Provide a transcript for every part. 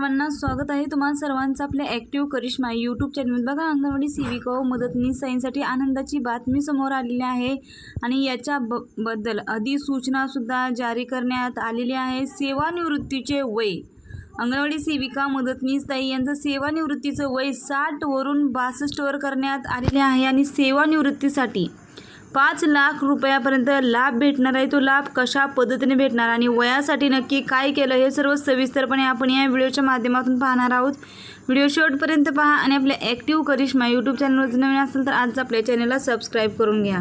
सर्वांना स्वागत आहे. तुम्हाला सर्वांचं आपल्या ॲक्टिव्ह करिश्मा यूट्यूब चॅनल बघा. अंगणवाडी सेविका व मदतनीस साईंसाठी आनंदाची बातमी समोर आलेली आहे. आणि याच्या ब बद्दल अधिसूचनासुद्धा जारी करण्यात आलेली आहे. सेवानिवृत्तीचे वय. अंगणवाडी सेविका मदतनीस ताई यांचं सेवानिवृत्तीचं वय साठवरून बासष्टवर करण्यात आलेले आहे. आणि सेवानिवृत्तीसाठी पाच लाख रुपयापर्यंत लाभ भेटणार आहे. तो लाभ कशा पद्धतीने भेटणार आणि वयासाठी नक्की काय केलं हे सर्व सविस्तरपणे आपण या व्हिडिओच्या माध्यमातून पाहणार आहोत. व्हिडिओ शेवटपर्यंत पहा आणि आपल्या ॲक्टिव्ह करिश्मा यूट्यूब चॅनलवर नवीन असेल तर आज आपल्या चॅनलला सबस्क्राईब करून घ्या.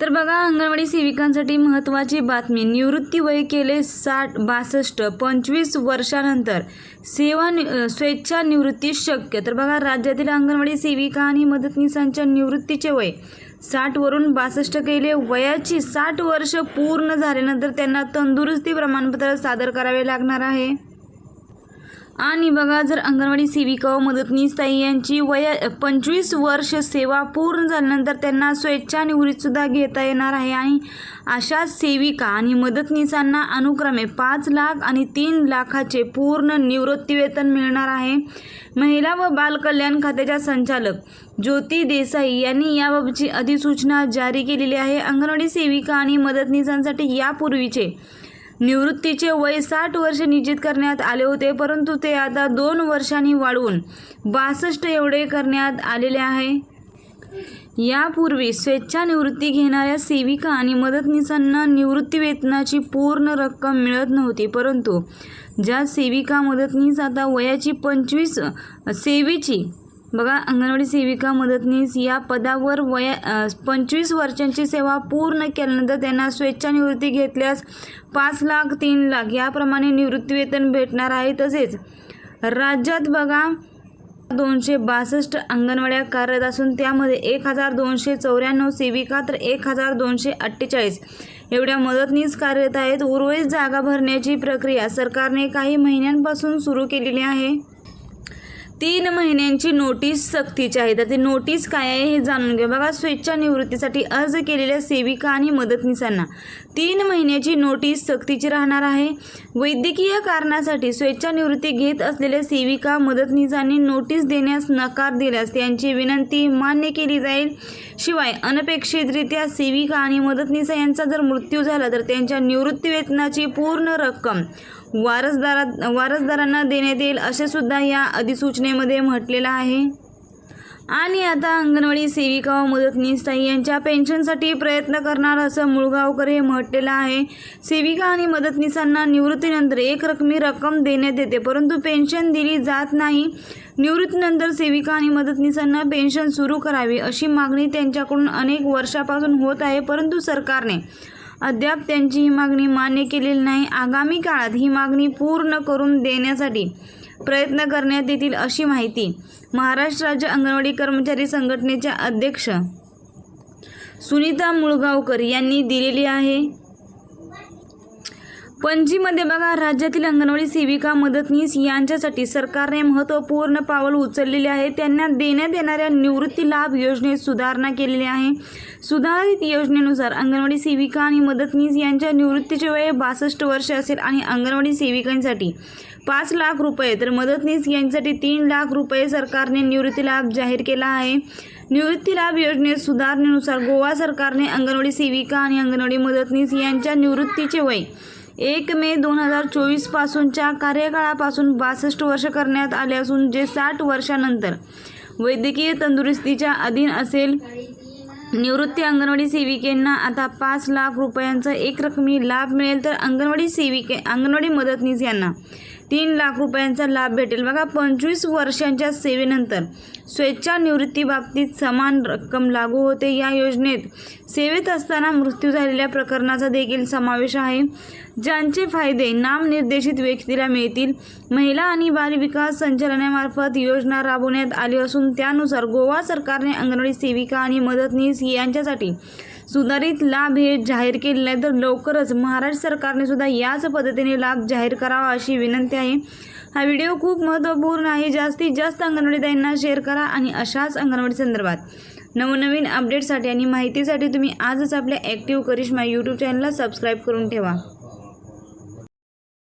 तर बघा अंगणवाडी सेविकांसाठी महत्त्वाची बातमी. निवृत्ती वय केले साठ बासष्ट पंचवीस वर्षानंतर सेवा नि स्वेच्छा निवृत्ती शक्य. तर बघा राज्यातील अंगणवाडी सेविका आणि मदतनीसांच्या निवृत्तीचे वय साठवरून बासष्ट केले. वयाची साठ वर्ष पूर्ण झाल्यानंतर त्यांना तंदुरुस्ती प्रमाणपत्र सादर करावे लागणार आहे. आणि बघा जर अंगणवाडी सेविका व मदतनीस ताई यांची वय पंचवीस वर्ष सेवा पूर्ण झाल्यानंतर त्यांना स्वेच्छानिवृत्तीसुद्धा घेता येणार आहे. आणि अशा सेविका आणि मदतनीसांना अनुक्रमे पाच लाख आणि तीन लाखाचे पूर्ण निवृत्तीवेतन मिळणार आहे. महिला व बालकल्याण खात्याच्या संचालक ज्योती देसाई यांनी याबाबतची अधिसूचना जारी केलेली आहे. अंगणवाडी सेविका आणि मदतनीसांसाठी यापूर्वीचे निवृत्तीचे वय साठ वर्ष निश्चित करण्यात आले होते परंतु ते आता दोन वर्षांनी वाढवून बासष्ट एवढे करण्यात आलेले आहे. यापूर्वी स्वेच्छानिवृत्ती घेणाऱ्या सेविका आणि मदतनीसांना निवृत्तीवेतनाची पूर्ण रक्कम मिळत नव्हती परंतु ज्या सेविका मदतनीस आता वयाची पंचवीस सेवेची बघा अंगणवाडी सेविका मदतनीस या पदावर वया पंचवीस वर्षांची सेवा पूर्ण केल्यानंतर त्यांना स्वेच्छानिवृत्ती घेतल्यास पाच लाख तीन लाख याप्रमाणे निवृत्तीवेतन भेटणार आहे. तसेच राज्यात बघा दोनशे बासष्ट अंगणवाड्या कार्यरत असून त्यामध्ये एक हजार दोनशे चौऱ्याण्णव सेविका तर एक हजार दोनशे अठ्ठेचाळीस एवढ्या मदतनीस कार्यरत आहेत. उर्वरित जागा भरण्याची प्रक्रिया सरकारने काही महिन्यांपासून सुरू केलेली आहे. तीन महिन्यांची नोटीस सक्तीची आहे. तर ती नोटीस काय आहे हे जाणून घ्या. बघा स्वेच्छा निवृत्तीसाठी अर्ज केलेल्या सेविका आणि मदतनीसांना तीन महिन्याची नोटीस सक्तीची राहणार आहे. वैद्यकीय कारणासाठी स्वेच्छा निवृत्ती घेत असलेल्या सेविका मदतनीसांनी नोटीस देण्यास नकार दिल्यास त्यांची विनंती मान्य केली जाईल. शिवाय अनपेक्षितरित्या सेविका आणि मदतनीसा यांचा जर मृत्यू झाला तर त्यांच्या निवृत्तीवेतनाची पूर्ण रक्कम वारसदारात वारसदारांना देण्यात येईल असे सुद्धा या अधिसूचनेमध्ये म्हटलेलं आहे. आणि आता अंगणवाडी सेविका व मदतनीस ताई यांच्या पेन्शनसाठी प्रयत्न करणार असं मुळगावकर हे म्हटलेलं आहे. सेविका आणि मदतनीसांना निवृत्तीनंतर एक रकमी रक्कम देण्यात येते परंतु पेन्शन दिली जात नाही. निवृत्तीनंतर सेविका आणि मदतनीसांना पेन्शन सुरू करावी अशी मागणी त्यांच्याकडून अनेक वर्षापासून होत आहे परंतु सरकारने अद्याप त्यांची ही मागणी मान्य केलेली नाही. आगामी काळात ही मागणी पूर्ण करून देण्यासाठी प्रयत्न करण्यात येतील अशी माहिती महाराष्ट्र राज्य अंगणवाडी कर्मचारी संघटनेच्या अध्यक्ष सुनीता मुळगावकर यांनी दिलेली आहे. पणजीमध्ये बघा राज्यातील अंगणवाडी सेविका मदतनीस यांच्यासाठी सरकारने महत्त्वपूर्ण पावल उचललेले आहे त्यांना देण्यात येणाऱ्या निवृत्ती लाभ योजनेत सुधारणा केलेली आहे. सुधारित योजनेनुसार अंगणवाडी सेविका आणि मदतनीस यांच्या निवृत्तीचे वय बासष्ट वर्ष असेल आणि अंगणवाडी सेविकांसाठी पाच लाख रुपये. तर मदतनीस यांच्यासाठी तीन लाख रुपये सरकारने निवृत्ती लाभ जाहीर केला आहे. निवृत्ती लाभ योजनेत सुधारणेनुसार गोवा सरकारने अंगणवाडी सेविका आणि अंगणवाडी मदतनीस यांच्या निवृत्तीचे वय एक मे दोन हजार चोवीसपासूनच्या कार्यकाळापासून बासष्ट वर्ष करण्यात आले असून जे साठ वर्षानंतर वैद्यकीय तंदुरुस्तीच्या अधीन असेल निवृत्ती अंगणवाडी सेविकेंना आता पाच लाख रुपयांचा एक रकमी लाभ मिळेल तर अंगणवाडी सेविके अंगणवाडी मदतनीस यांना तीन लाख रुपयांचा लाभ भेटेल. बघा पंचवीस वर्षांच्या सेवेनंतर स्वेच्छा समान रक्कम लागू होते या योजनेत. सेवेत असताना मृत्यू झालेल्या प्रकरणाचा देखील समावेश आहे. ज्यांचे फायदे नामनिर्देशित व्यक्तीला मिळतील महिला आणि बालविकास संचालनामार्फत योजना राबवण्यात आली असून त्यानुसार गोवा सरकारने अंगणवाडी सेविका आणि मदतनीस यांच्यासाठी सुधारित लाभ हे जाहीर केलेले आहे तर लवकरच महाराष्ट्र सरकारने सुद्धा याच पद्धतीने लाभ जाहीर करावा अशी विनंती आहे. हा व्हिडिओ खूप महत्त्वपूर्ण आहे. जास्तीत जास्त अंगणवाडीताईंना शेअर करा आणि अशाच अंगणवाडी संदर्भात नवनवीन अपडेटसाठी आणि माहितीसाठी तुम्ही आजच आपल्या ॲक्टिव्ह करिश्मा यूट्यूब चॅनलला सबस्क्राईब करून ठेवा.